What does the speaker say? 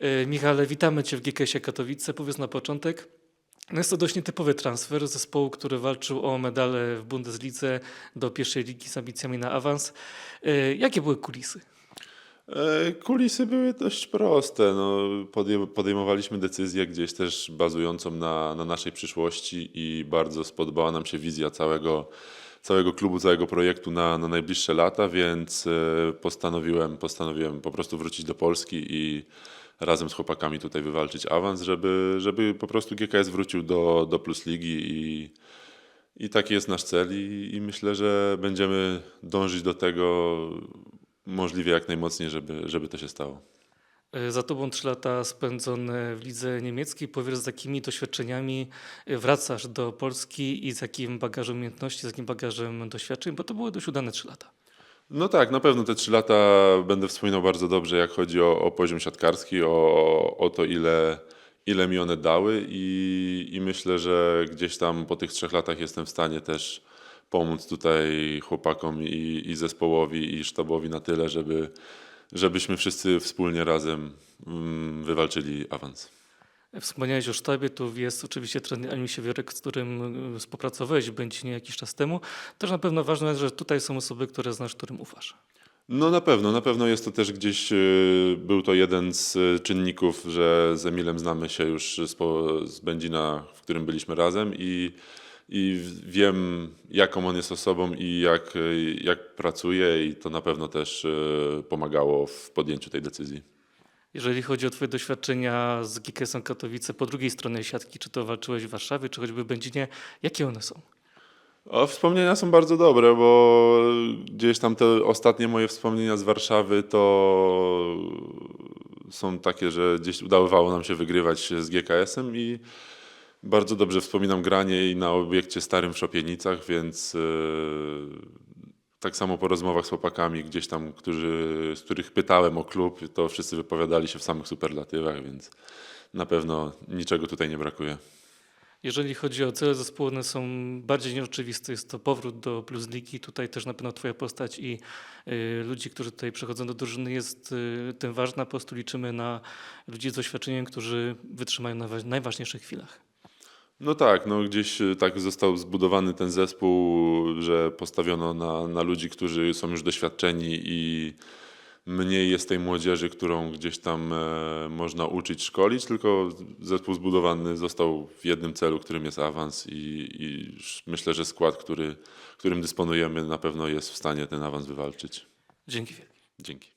E, Michale, witamy Cię w GKS-ie Katowice. Powiedz na początek, no jest to dość nietypowy transfer zespołu, który walczył o medale w Bundeslidze do pierwszej ligi z ambicjami na awans. E, Jakie były kulisy? E, Kulisy były dość proste. No, podejmowaliśmy decyzję gdzieś też bazującą na, na naszej przyszłości i bardzo spodobała nam się wizja całego, całego klubu, całego projektu na, na najbliższe lata, więc e, postanowiłem, postanowiłem po prostu wrócić do Polski i razem z chłopakami tutaj wywalczyć awans, żeby, żeby po prostu GKS wrócił do, do Plus Ligi i, i taki jest nasz cel i, i myślę, że będziemy dążyć do tego możliwie jak najmocniej, żeby, żeby to się stało. E, Za Tobą trzy lata spędzone w lidze niemieckiej. Powiedz, z jakimi doświadczeniami e, wracasz do Polski i z jakim bagażem umiejętności, z jakim bagażem doświadczeń, bo to były dość udane trzy lata. No tak, na pewno te trzy lata będę wspominał bardzo dobrze, jak chodzi o, o poziom siatkarski, o, o to, ile, ile mi one dały i, i myślę, że gdzieś tam po tych trzech latach jestem w stanie też pomóc tutaj chłopakom i, i zespołowi i sztabowi na tyle, żeby, żebyśmy wszyscy wspólnie razem mm, wywalczyli awans. Wspomniałeś o sztabie, tu jest oczywiście trener Emil Siewierek, z którym y, współpracowałeś w Będzinie jakiś czas temu. Też na pewno ważne jest, że tutaj są osoby, które znasz, którym ufasz. No na pewno, na pewno jest to też gdzieś, y, był to jeden z y, czynników, że z Emilem znamy się już z Będzina, w którym byliśmy razem i, i wiem jaką on jest osobą i jak, jak pracuje i to na pewno też y, pomagało w podjęciu tej decyzji. Jeżeli chodzi o Twoje doświadczenia z GKS-em Katowice po drugiej stronie siatki, czy to walczyłeś w Warszawie, czy choćby w Będzinie, jakie one są? O, wspomnienia są bardzo dobre, bo gdzieś tam te ostatnie moje wspomnienia z Warszawy to są takie, że gdzieś udawało nam się wygrywać z GKS-em i bardzo dobrze wspominam granie i na obiekcie starym w Szopienicach, więc e, tak samo po rozmowach z chłopakami gdzieś tam, którzy, z których pytałem o klub, to wszyscy wypowiadali się w samych superlatywach, więc na pewno niczego tutaj nie brakuje. Jeżeli chodzi o cele zespołu, one są bardziej nieoczywiste. Jest to powrót do Plus Ligi. Tutaj też na pewno Twoja postać i y, ludzi, którzy tutaj przechodzą do drużyny jest y, tym ważna. Po prostu liczymy na ludzi z doświadczeniem, którzy wytrzymają na wa- najważniejszych chwilach. No tak, no gdzieś e, tak został zbudowany ten zespół, że postawiono na, na ludzi, którzy są już doświadczeni i mniej jest tej młodzieży, którą gdzieś tam e, można uczyć, szkolić, tylko zespół zbudowany został w jednym celu, którym jest awans i, i myślę, że skład, który, którym dysponujemy na pewno jest w stanie ten awans wywalczyć. Dzięki wielkie. Dzięki.